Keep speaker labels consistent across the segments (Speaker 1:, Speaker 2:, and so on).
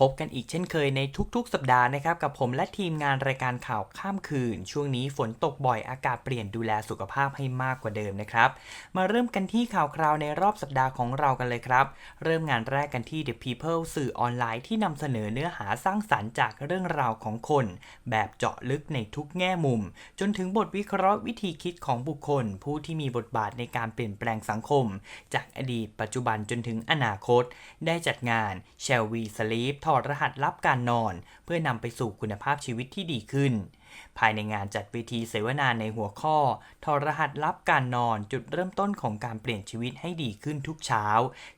Speaker 1: พบกันอีกเช่นเคยในทุกๆ สัปดาห์นะครับ กับผมและทีมงานรายการข่าวข้ามคืน ช่วงนี้ฝนตกบ่อยอากาศเปลี่ยนดูแลสุขภาพให้มากกว่าเดิมนะครับ มาเริ่มกันที่ข่าวคราวในรอบสัปดาห์ของเรากันเลยครับ เริ่มงานแรกกันที่ The People สื่อออนไลน์ที่นำเสนอเนื้อหาสร้างสรรค์จากเรื่องราวของคน แบบเจาะลึกในทุกแง่มุม จนถึงบทวิเคราะห์วิธีคิดของบุคคล ผู้ที่มีบทบาทในการเปลี่ยนแปลงสังคม จากอดีต ปัจจุบันจนถึงอนาคต ได้จัดงาน Shall We Sleep อดรหัสลับการนอน เพื่อนำไปสู่คุณภาพชีวิตที่ดีขึ้น ภายในงานจัดเวทีเสวนาในหัวข้อถอดรหัสลับการนอนจุดเริ่มต้นของการเปลี่ยนชีวิตให้ดีขึ้นทุกเช้า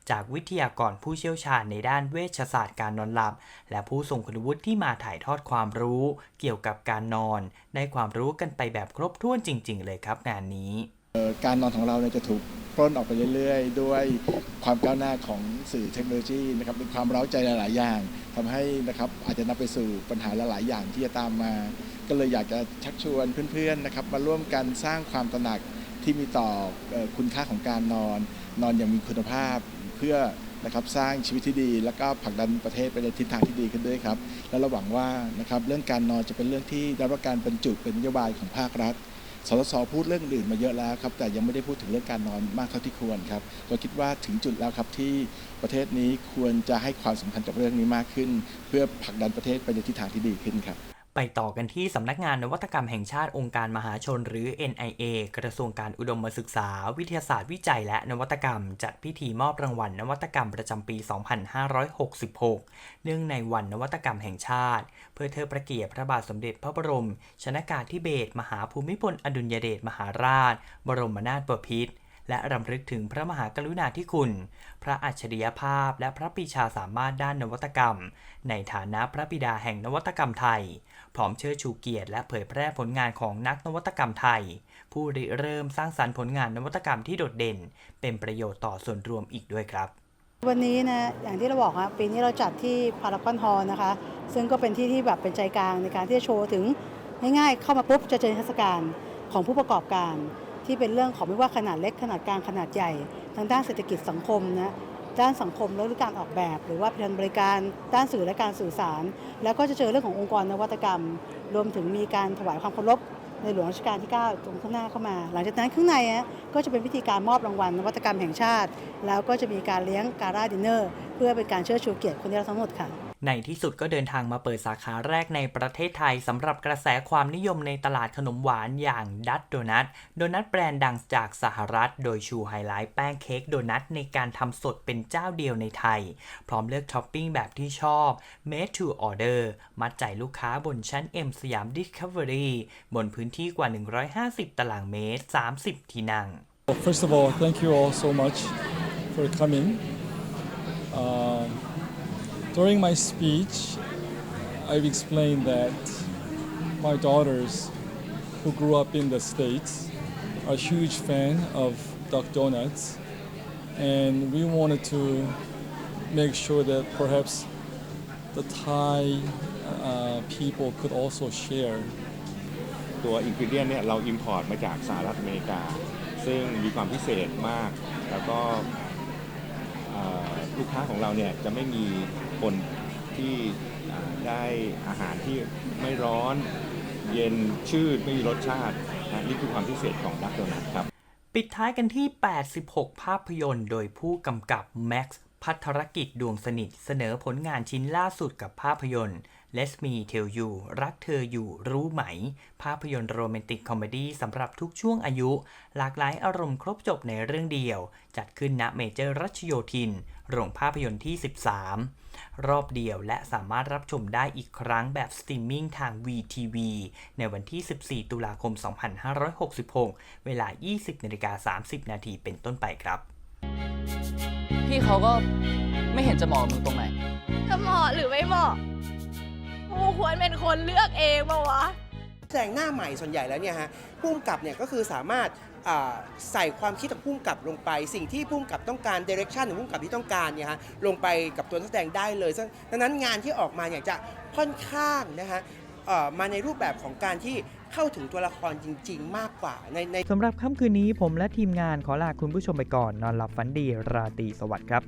Speaker 1: จากวิทยากรผู้เชี่ยวชาญในด้านเวชศาสตร์การนอนหลับ และผู้ทรงคุณวุฒิที่มาถ่ายทอดความรู้ เกี่ยวกับการนอน ได้ความรู้กันไปแบบครบถ้วนจริง ๆ เลยครับงานนี้
Speaker 2: การนอนของเราเนี่ยจะถูกปล้นออกไปเรื่อยๆ ด้วยความก้าวหน้าของสื่อเทคโนโลยีนะครับมีความเร้าใจหลายๆอย่างทำให้นะครับอาจจะนำไปสู่ปัญหาหลายๆอย่างที่จะตามมา ก็เลยอยากจะชักชวนเพื่อนๆนะครับมาร่วมกันสร้างความตระหนักที่มีต่อเอ่อคุณค่าของการนอน นอนอย่างมีคุณภาพเพื่อนะครับสร้างชีวิตที่ดี แล้วก็ผลักดันประเทศไปในทิศทางที่ดีขึ้นด้วยครับ และเราหวังว่านะครับเรื่องการนอนจะเป็นเรื่องที่ได้รับการบรรจุเป็นนโยบายของภาครัฐ สสพูดเรื่องอื่นมาเยอะแล้วครับ แต่ยังไม่ได้พูดถึงเรื่องการนอนมากเท่าที่ควรครับเราคิดว่าถึงจุดแล้วครับที่ประเทศนี้ควรจะให้ความสำคัญกับเรื่องนี้มากขึ้น เพื่อผลักดันประเทศไปในทิศทางที่ดีขึ้นครับ
Speaker 1: ไปต่อกันที่สำนักงานนวัตกรรมแห่งชาติองค์การมหาชนหรือ NIA กระทรวงการอุดมศึกษา วิทยาศาสตร์วิจัยและนวัตกรรม จัดพิธีมอบรางวัลนวัตกรรมประจำปี 2566 เนื่องในวันนวัตกรรมแห่งชาติ เพื่อเทิดพระเกียรติพระบาทสมเด็จพระบรม ชนากาธิเบศรมหาภูมิพลอดุลยเดชมหาราช บรมนาถบพิตร และรำลึกถึงพระมหากรุณาธิคุณ พระอัจฉริยภาพ และพระปีชาสามารถด้านนวัตกรรม ในฐานะพระบิดาแห่งนวัตกรรมไทย พร้อมเชิดชูเกียรติและเผยแพร่ผลงานของนักนวัตกรรมไทย ผู้ริเริ่มสร้างสรรค์ผลงานนวัตกรรมที่โดดเด่น เป็นประโยชน์ต่อส่วนรวมอีกด้วยครับ
Speaker 3: วันนี้นะอย่างที่เราบอกครับปีนี้เราจัดที่พารากอนฮอลนะคะ ซึ่งก็เป็นที่ที่แบบเป็นใจกลางในการที่จะโชว์ถึงง่ายๆเข้ามาปุ๊บจะเจอนิทศการของผู้ประกอบการ ที่เป็นเรื่องของไม่ว่าขนาดเล็กขนาดกลางขนาดใหญ่ ทางด้านเศรษฐกิจสังคมนะด้านสังคมและการออกแบบ หรือว่าเป็นบริการด้านสื่อและการสื่อสาร แล้วก็จะเจอเรื่องขององค์กรนวัตกรรม รวมถึงมีการถวายความเคารพในหลวงรัชกาลที่ 9 ตรงข้างหน้าเข้ามา หลังจากนั้นข้างในก็จะเป็นพิธีการมอบรางวัลนวัตกรรมแห่งชาติ แล้วก็จะมีการเลี้ยงการ่าดินเนอร์ เพื่อเป็นการเชิดชูเกียรติคนที่เราทั้งหมดค่ะ
Speaker 1: ในที่สุดก็เดินทางมาเปิดสาขาแรกในประเทศไทยสำหรับกระแสความนิยมในตลาดขนมหวานอย่างดัตโดนัทโดนัทแบรนด์ดังจากสหรัฐ โดยชูไฮไลท์แป้งเค้กโดนัทในการทำสดเป็นเจ้าเดียวในไทย พร้อมเลือกท็อปปิ้งแบบที่ชอบ made to order มัดใจลูกค้าบนชั้น M สยาม Discovery บนพื้นที่กว่า 150 ตารางเมตร 30 ที่นั่ง
Speaker 4: First of all, thank you all so much for coming. Um, during my speech, I've explained that my daughters, who grew up in the States, are a huge fan of Duck Donuts, and we wanted to make sure that perhaps the Thai uh, people could also share
Speaker 5: ตัวอินกิเดียนเนี่ยเราอิมพอร์ตมาจากสหรัฐอเมริกา ซึ่งมีความพิเศษมาก แล้วก็เอ่อ ลูกค้าของเราเนี่ยจะไม่มีคนที่ได้อาหารที่ไม่ร้อน เย็นชืดไม่มีรสชาตินะนี่คือความพิเศษของดักโดนัทครับ
Speaker 1: ปิดท้ายกันที่ 86 ภาพยนตร์ โดยผู้กำกับแม็กซ์พัทรกิจดวงสนิทเสนอผลงานชิ้นล่าสุดกับภาพยนตร์ Let Me Tell You รักเธออยู่รู้ไหม ภาพยนตร์โรแมนติกคอมเมดี้สำหรับทุกช่วงอายุ หลากหลายอารมณ์ครบจบในเรื่องเดียว จัดขึ้นณเมเจอร์รัชโยธิน โรงภาพยนตร์ที่ 13 รอบเดียวและสามารถรับชมได้อีกครั้งแบบสตรีมมิ่งทาง VTV ในวันที่ 14 ตุลาคม 2566 เวลา 20นาฬิกา30 นาทีเป็นต้นไปครับ
Speaker 6: พี่เขาก็ไม่เห็นจะเหมาะกับมึงตรงไหน
Speaker 7: จะเหมาะหรือไม่เหมาะกูควรเป็นคนเลือกเองปะวะ
Speaker 8: แสดงหน้าใหม่ส่วนใหญ่แล้วเนี่ยฮะพุ่มกับเนี่ยก็คือสามารถอ่า ใส่ความคิดของพุ่มกับลงไป สิ่งที่พุ่มกับต้องการเดเรคชันของพุ่มกับที่ต้องการเนี่ยฮะลงไปกับตัวนักแสดงได้เลยดังนั้นงานที่ออกมาเนี่ยจะค่อนข้างนะฮะมาในรูปแบบของการที่เข้าถึงตัวละครจริง ๆ มากกว่าในใน
Speaker 1: สำหรับค่ำคืนนี้ผมและทีมงานขอลาคุณผู้ชมไปก่อน นอนหลับฝันดีราตรีสวัสดิ์ครับ